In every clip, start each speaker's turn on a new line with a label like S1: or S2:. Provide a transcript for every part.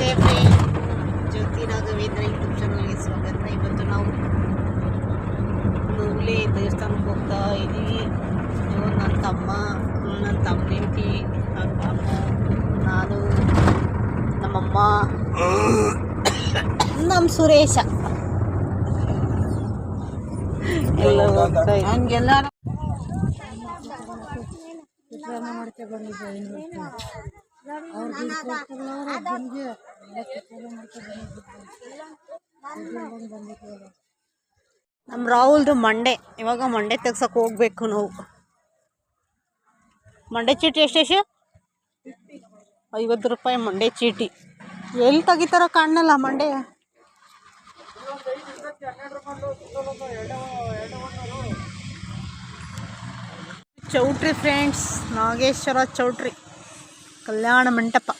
S1: ನಮಸ್ತೆ ಫ್ರೆಂಡ್ ಜ್ಯೋತಿ ರಾಘವೇಂದ್ರ ಯೂಟ್ಯೂಬ್ ಚಾನಲ್ಗೆ ಸ್ವಾಗತ ಇವತ್ತು ನಾವು ನೂಗ್ಲಿ ದೇವಸ್ಥಾನಕ್ಕೆ ಹೋಗ್ತಾ ಇದ್ದೀವಿ ನನ್ನ ತಮ್ಮ ನನ್ನ ತಮ್ಮ ಹೆಂಡತಿ ನನ್ನ ತಮ್ಮ ನಾನು ನಮ್ಮಮ್ಮ ನಮ್ಮ ಸುರೇಶ ಎಲ್ಲ ಹೋಗ್ತಾ ಇದ್ದೀವಿ.
S2: ಹಂಗೆಲ್ಲಾರು
S1: ನಮ್ಮ ರಾಹುಲ್ದು ಮಂಡೆ. ಇವಾಗ ಮಂಡೆ ತೆಗ್ಸಕ್ಕೆ ಹೋಗ್ಬೇಕು ನಾವು. ಮಂಡೆ ಚೀಟಿ ಎಷ್ಟೆಷ್ಟು ಐವತ್ತು ರೂಪಾಯಿ ಮಂಡೆ ಚೀಟಿ. ಎಲ್ಲಿ ತೆಗಿತಾರ ಕಾಣಲ್ಲ ಮಂಡೆ. ಚೌಟ್ರಿ ಫ್ರೆಂಡ್ಸ್ ನಾಗೇಶ್ವರ ಚೌಟ್ರಿ. ಕಲ್ಯಾಣ ಮಂಟಪ.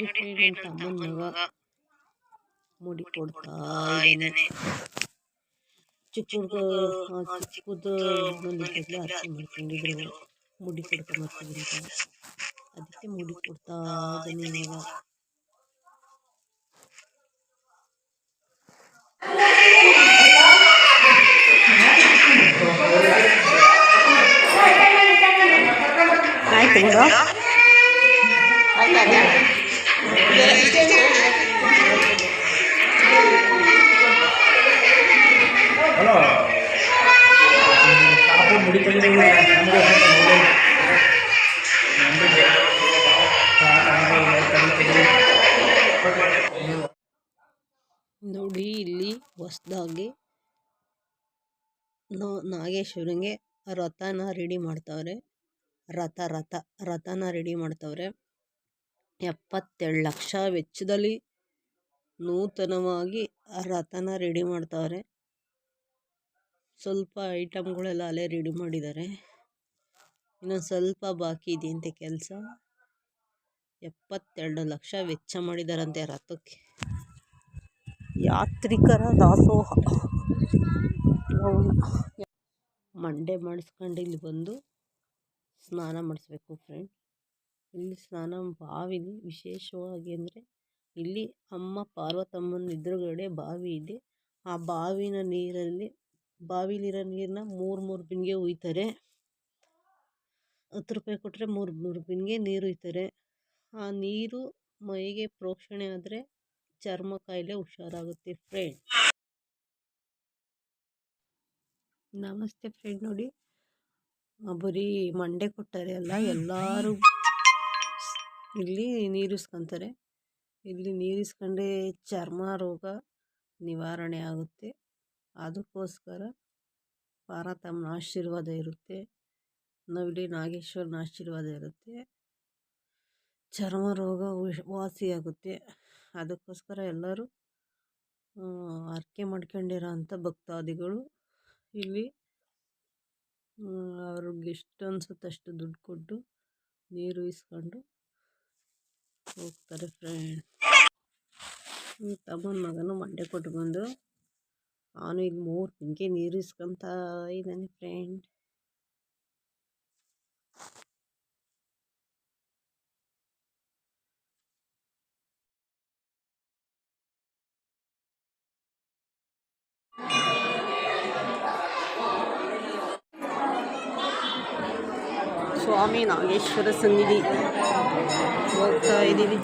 S1: ನೋಡಿ ಫ್ರೆಂಡ್ ನಮ್ಮ ತಮ್ಮನ ಮಗ ಮುಡಿ ಕೊಡ್ತಾ ಇದ್ದಾನೆ ಚಿಕ್ಕ ಹುಡುಗ ಚಿಕ್ಕದು ಬಂದಿದ್ದಲ್ಲ ಅರ್ಥ ಮಾಡ್ಕೊಂಡಿದ್ರು ಮುಡಿ ಕೊಡ್ತಾ ಬರ್ತಿದ್ರು ಅಂತ ಅದಕ್ಕೆ ಮುಡಿ ಕೊಡ್ತಾ ಇದ್ದಾನೆ ಇವಾಗ ಆಯ್ತು ಬಿಡು ಆಯ್ತಾ ನೋಡಿ ಇಲ್ಲಿ ಹೊಸ್ದಾಗಿ ನಾಗೇಶ್ವರಂಗೆ ರಥನ ರೆಡಿ ಮಾಡ್ತಾವ್ರೆ. ರಥ ರಥ ರಥನ ರೆಡಿ ಮಾಡ್ತಾವ್ರೆ. ಎಪ್ಪತ್ತೆರಡು ಲಕ್ಷ ವೆಚ್ಚದಲ್ಲಿ ನೂತನವಾಗಿ ರಥನ ರೆಡಿ ಮಾಡ್ತಾರೆ ಸ್ವಲ್ಪ ಐಟಮ್ಗಳೆಲ್ಲ ಅಲ್ಲೇ ರೆಡಿ ಮಾಡಿದ್ದಾರೆ. ಇನ್ನೊಂದು ಸ್ವಲ್ಪ ಬಾಕಿ ಇದೆಯಂತೆ ಕೆಲಸ. ಎಪ್ಪತ್ತೆರಡು ಲಕ್ಷ ವೆಚ್ಚ ಮಾಡಿದಾರಂತೆ ರಥಕ್ಕೆ. ಯಾತ್ರಿಕರ ದಾಸೋಹ. ಮಂಡೆ ಮಾಡಿಸ್ಕೊಂಡು ಇಲ್ಲಿ ಬಂದು ಸ್ನಾನ ಮಾಡಿಸ್ಬೇಕು ಫ್ರೆಂಡ್ ಇಲ್ಲಿ ಸ್ನಾನ ಬಾವಿಲಿ ವಿಶೇಷವಾಗಿ ಅಂದರೆ ಇಲ್ಲಿ ಅಮ್ಮ ಪಾರ್ವತಮ್ಮನ ಎದುರುಗಡೆ ಬಾವಿ ಇದೆ. ಆ ಬಾವಿನ ನೀರಲ್ಲಿ, ಬಾವಿಲಿರೋ ನೀರನ್ನ ಮೂರು ಮೂರು ಬಿಂದಿಗೆ ಉಯ್ತಾರೆ. ಹತ್ತು ರೂಪಾಯಿ ಕೊಟ್ಟರೆ ಮೂರು ಮೂರು ಬಿಂದಿಗೆ ನೀರು ಉಯ್ತಾರೆ. ಆ ನೀರು ಮೈಗೆ ಪ್ರೋಕ್ಷಣೆ ಆದರೆ ಚರ್ಮ ಕಾಯಿಲೆ ಹುಷಾರಾಗುತ್ತೆ ಫ್ರೆಂಡ್ ನಮಸ್ತೆ ಫ್ರೆಂಡ್ ನೋಡಿ. ಬರೀ ಮಂಡೆ ಕೊಟ್ಟರೆ ಅಲ್ಲ ಎಲ್ಲರೂ ಇಲ್ಲಿ ನೀರು ನೀರಿಸ್ಕೊಂತಾರೆ. ಇಲ್ಲಿ ನೀರಿಸ್ಕೊಂಡ್ರೆ ಚರ್ಮ ರೋಗ ನಿವಾರಣೆ ಆಗುತ್ತೆ. ಅದಕ್ಕೋಸ್ಕರ ಪಾರ್ವತಮ್ಮನ ಆಶೀರ್ವಾದ ಇರುತ್ತೆ. ನವಿಲಿ ನಾಗೇಶ್ವರನ ಆಶೀರ್ವಾದ ಇರುತ್ತೆ. ಚರ್ಮ ರೋಗ ವಾಸಿಯಾಗುತ್ತೆ ಅದಕ್ಕೋಸ್ಕರ ಎಲ್ಲರೂ ಹರಕೆ ಮಾಡ್ಕೊಂಡಿರೋ ಅಂಥ ಭಕ್ತಾದಿಗಳು ಇಲ್ಲಿ ಅವ್ರಿಗೆ ಎಷ್ಟು ಅನ್ಸುತ್ತೆ ಅಷ್ಟು ದುಡ್ಡು ಕೊಟ್ಟು ನೀರು ಇಸ್ಕೊಂಡು ಹೋಗ್ತಾರೆ ಫ್ರೆಂಡ್ ತಮ್ಮನ ಮಗನು ಮಂಡೆ ಕೊಟ್ಟು ಬಂದು ಅವನು ಇಲ್ಲಿ ಮೂರು ತಿಂಗೆ ನೀರು ಇಸ್ಕೊಂತ ಇದ್ದಾನೆ ಫ್ರೆಂಡ್ ಸ್ವಾಮಿ ನಾಗೇಶ್ವರ ಸನ್ನಿಧಿ. ಹೋಗ್ತಾ ಇದ್ದೀವಿ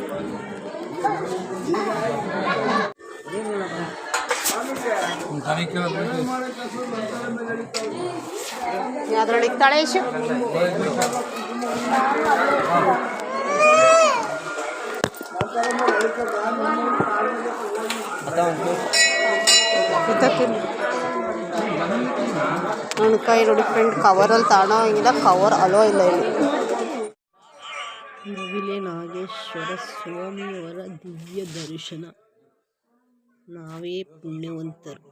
S1: ಯಾವ್ದ್ರಲ್ಲಿ ತಳೇಶು ಗೊತ್ತಾಗ್ತಿಲ್ಲ ನನ್ನ ಕೈ ನೋಡಿ ಫ್ರೆಂಡ್ ಕವರಲ್ಲಿ ತಾಣೋ ಹಂಗಿಲ್ಲ ಕವರ್ ಅಲೋ ಇಲ್ಲ ಇಲ್ಲಿ ನಾಗೇಶ್ವರ ಸ್ವಾಮಿಯವರ ದಿವ್ಯ ದರ್ಶನ ನಾವೇ ಪುಣ್ಯವಂತರು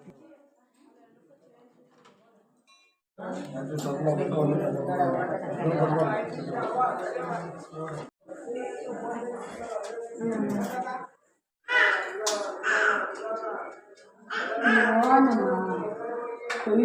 S2: ಸರಿ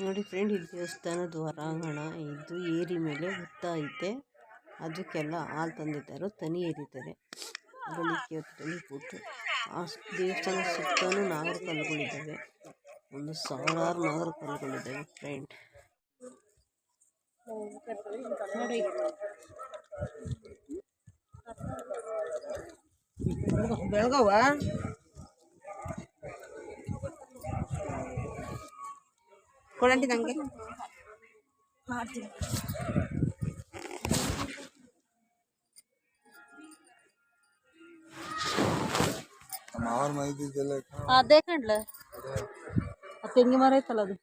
S2: ನೋಡಿ ಫ್ರೆಂಡ್ ಇದು ದೇವಸ್ಥಾನದ ಹೊರಾಂಗಣ, ಇದು ಏರಿ ಮೇಲೆ ಹುತ್ತ ಐತೆ. ಅದಕ್ಕೆಲ್ಲ ಹಾಲು ತಂದಿದ್ದಾರೆ, ತನಿ ಏರಿದ್ದಾರೆ. ಅದನ್ನು ಕೇಳ್ತೀನಿ ಬಿಟ್ಟು ಆ ಸ್- ದೇವಸ್ಥಾನ ಸುತ್ತಲೂ ನಾಗರ ಕಲ್ಲುಗಳಿದ್ದಾವೆ ಒಂದು ಸಾವಿರಾರು ನಾಗರ ಕಲ್ಲುಗಳಿದ್ದಾವೆ ಫ್ರೆಂಡ್
S3: ಬೆಳಗಾವ? ಕೊಡಂಟಿ ನಂಗೆ? ಮಾಡ್ತೀನಿ.
S2: ಅದೇ ಕಣ್ಲ. ಆ ತೆಂಗಿ ಮರ ಐತಲ್ಲ ಅದು.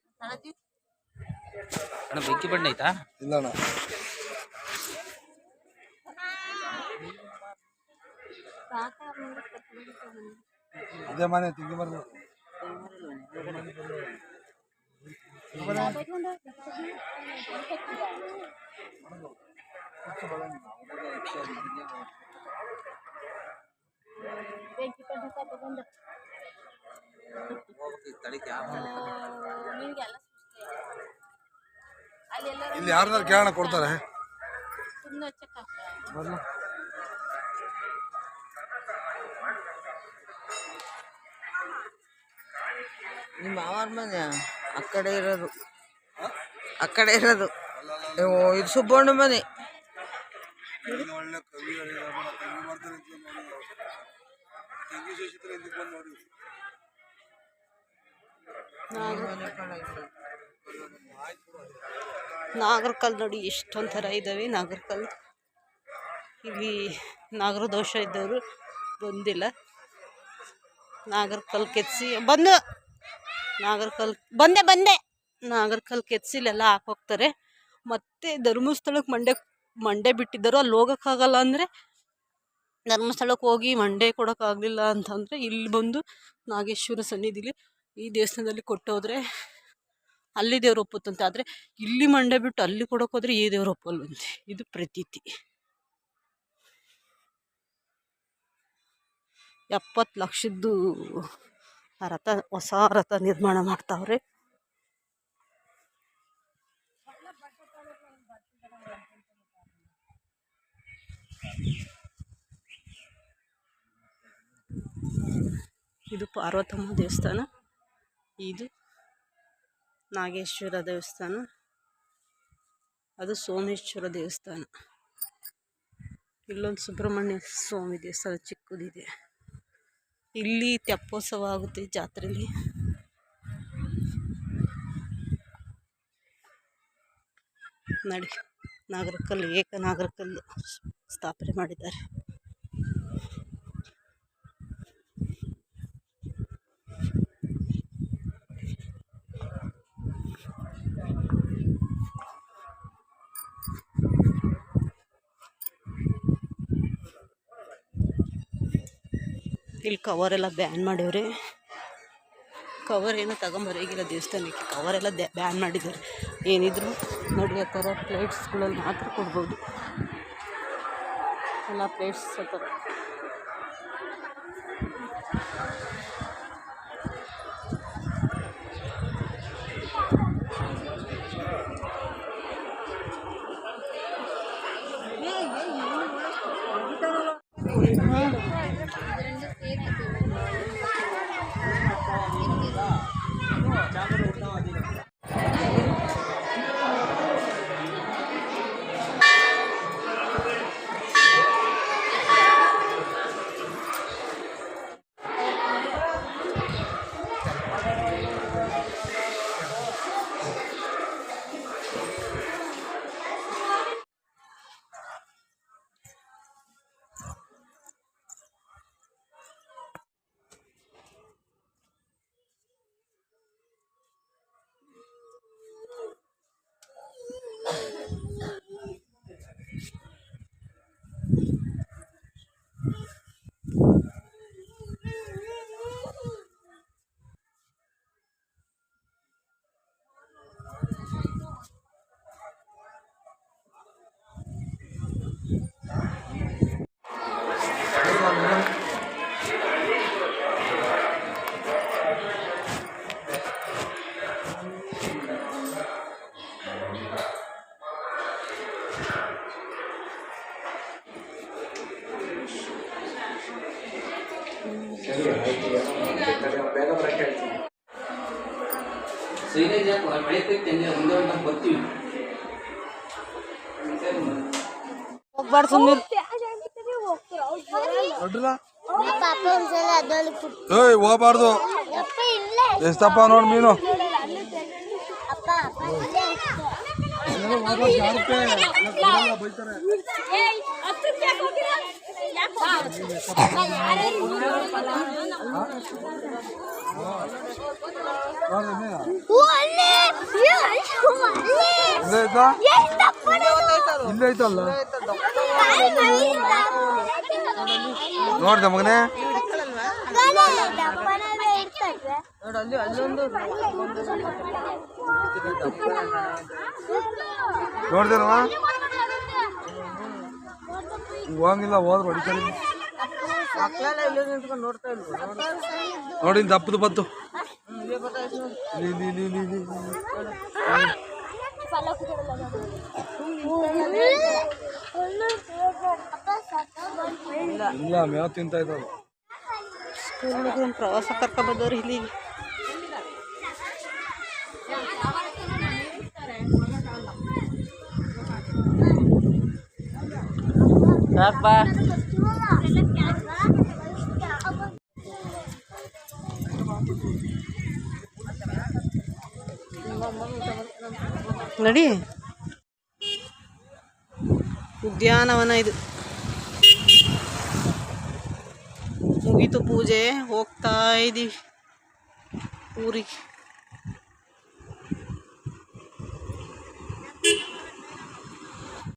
S4: ಅಣ್ಣ ಬೆಂಕಿ ಬಣ್ಣ ಐತಾ?
S5: ಇಲ್ಲಣ್ಣ ಅದೇ ಮನೆ ತಿಂಗಿ ಮರ
S4: ತಡಿಕೆ
S5: ಇಲ್ಲಿ ಯಾರನ್ನಾರು ಕೇಳೋಣ ಕೊಡ್ತಾರೆ.
S3: ನಿಮ್ಮ ಮಾವನ ಮನೆ ಆ ಕಡೆ ಇರೋದು. ಆ ಕಡೆ ಇರೋದು. ಇದು ಸುಬ್ಬಣ್ಣ ಮನೆ.
S5: ಬಂದು ನೋಡಿ
S2: ಎಷ್ಟೊಂದು ಥರ ಇದ್ದಾವೆ ನಾಗರಕಲ್. ಇಲ್ಲಿ ನಾಗರ ದೋಷ ಇದ್ದವರು ಬಂದಿಲ್ಲ. ನಾಗರಕಲ್ ಕೆತ್ಸಿ, ಬಂದು ನಾಗರಕಲ್, ಬಂದೆ ಬಂದೆ. ನಾಗರಕಲ್ ಕೆತ್ಸಿಲೆಲ್ಲ ಹಾಕೋಗ್ತಾರೆ ಮತ್ತೆ ಧರ್ಮಸ್ಥಳಕ್ಕೆ ಮಂಡ್ಯ ಮಂಡೆ ಬಿಟ್ಟಿದ್ದರು, ಅಲ್ಲಿ ಹೋಗೋಕ್ಕಾಗಲ್ಲ ಅಂದರೆ ಧರ್ಮಸ್ಥಳಕ್ಕೆ ಹೋಗಿ ಮಂಡೆ ಕೊಡೋಕ್ಕಾಗಲಿಲ್ಲ ಅಂತಂದರೆ ಇಲ್ಲಿ ಬಂದು ನಾಗೇಶ್ವರ ಸನ್ನಿಧಿಲಿ ಈ ದೇವಸ್ಥಾನದಲ್ಲಿ ಕೊಟ್ಟೋದ್ರೆ ಅಲ್ಲಿ ದೇವ್ರು ಒಪ್ಪುತ್ತಂತೆ. ಆದರೆ ಇಲ್ಲಿ ಮಂಡೆ ಬಿಟ್ಟು ಅಲ್ಲಿ ಕೊಡೋಕೆ ಹೋದ್ರೆ ಈ ದೇವ್ರು ಒಪ್ಪಲ್ವಂತೆ. ಇದು ಪ್ರತೀತಿ. ಎಪ್ಪತ್ತು ಲಕ್ಷದ್ದು ಆ ರಥ ಹೊಸ ರಥ ನಿರ್ಮಾಣ ಮಾಡ್ತಾವ್ರೆ. ಇದು ಪಾರ್ವತಮ್ಮ ದೇವಸ್ಥಾನ. ಇದು ನಾಗೇಶ್ವರ ದೇವಸ್ಥಾನ. ಅದು ಸೋಮೇಶ್ವರ ದೇವಸ್ಥಾನ. ಇಲ್ಲೊಂದು ಸುಬ್ರಹ್ಮಣ್ಯ ಸ್ವಾಮಿ ದೇವಸ್ಥಾನ ಚಿಕ್ಕದಿದೆ. ಇಲ್ಲಿ ತೆಪ್ಪೋತ್ಸವ ಆಗುತ್ತೆ ಜಾತ್ರೆಯಲ್ಲಿ ನಡಿ, ನಾಗರಕಲ್ಲು ಏಕ ನಾಗರಕಲ್ಲು ಸ್ಥಾಪನೆ ಮಾಡಿದ್ದಾರೆ. ಇಲ್ಲಿ ಕವರೆಲ್ಲ ಬ್ಯಾನ್ ಮಾಡಿವ್ರಿ. ಕವರ್ ಏನೋ ತಗೊಂಬರೀಗಿಲ್ಲ ದೇವಸ್ಥಾನಕ್ಕೆ ಕವರೆಲ್ಲ ಬ್ಯಾನ್ ಮಾಡಿದ್ದಾರೆ. ಏನಿದ್ರು ನೋಡಿ ಆ ಥರ ಪ್ಲೇಟ್ಸ್ಗಳಲ್ಲಿ ಮಾತ್ರ ಕೊಡ್ಬೋದು. ಎಲ್ಲ ಪ್ಲೇಟ್ಸ್ ಆ ಥರ
S4: ಬೆಳಿತೈತೆ ಮುಂದೆ ಒಂದು ಬರ್ತೀವಿ.
S3: ಹೋಗ್ಬಾರ್ದು ಸುಮ್ಮನೆ
S5: ಏಯ್ ಹೋಗ್ಬಾರ್ದು.
S6: ಅಪ್ಪ ಇಲ್ಲೇ.
S5: ಎಷ್ಟಪ್ಪ ನೋಡ್ ಮೀನು.
S6: ಅಪ್ಪ ಅಪ್ಪ ಇಲ್ಲೇ ಹೂ ಅಲ್ಲೇ ಅಯ್ಯೋ, ಅಯ್ಯೋ, ಅಲ್ಲೇ.
S5: ಇಲ್ಲೇ ಐತಾ
S6: ಎಷ್ಟಪ್ಪ ಇದು?
S5: ಇಲ್ಲೇ ಐತಲ್ಲ
S6: ಕಾಲ್ ಮರಿಯಿಂದ.
S5: ನೋಡ್ದೆ ಮಗನೇ
S6: ಕಾಲಲ್ಲಿ ದಪ್ಪನವೇ ಇರ್ತದೆ.
S3: ನೋಡು ಅಲ್ಲಿ ಅಲ್ಲೊಂದು
S5: ನೋಡ್ದೇನವ ಹೋಗಂಗಿಲ್ಲ ಹೋದ್ರೆ ಹೊಡಿತಾರೆ
S3: ನೋಡು
S5: ದಪ್ಪದು ಬತ್ತು
S3: ಹ್ಮ್, ಇಲ್ಲೇ
S5: ಮೇವ್ ತಿಂತ ಇದ್ದಾವೆ
S2: ಸ್ಕೂಲ್ ಹುಡುಗರನ್ನ ಪ್ರವಾಸ ಕರ್ಕೊಂಡ್ಬಂದವ್ರು ಇಲ್ಲಿ.
S3: ಯಾಕಪ್ಪ
S2: ನಡಿ. ಉದ್ಯಾನವನ ಇದು. ಮುಗಿತು ಪೂಜೆ ಹೋಗ್ತಾ ಇದ್ದೀವಿ ಊರಿಗೆ.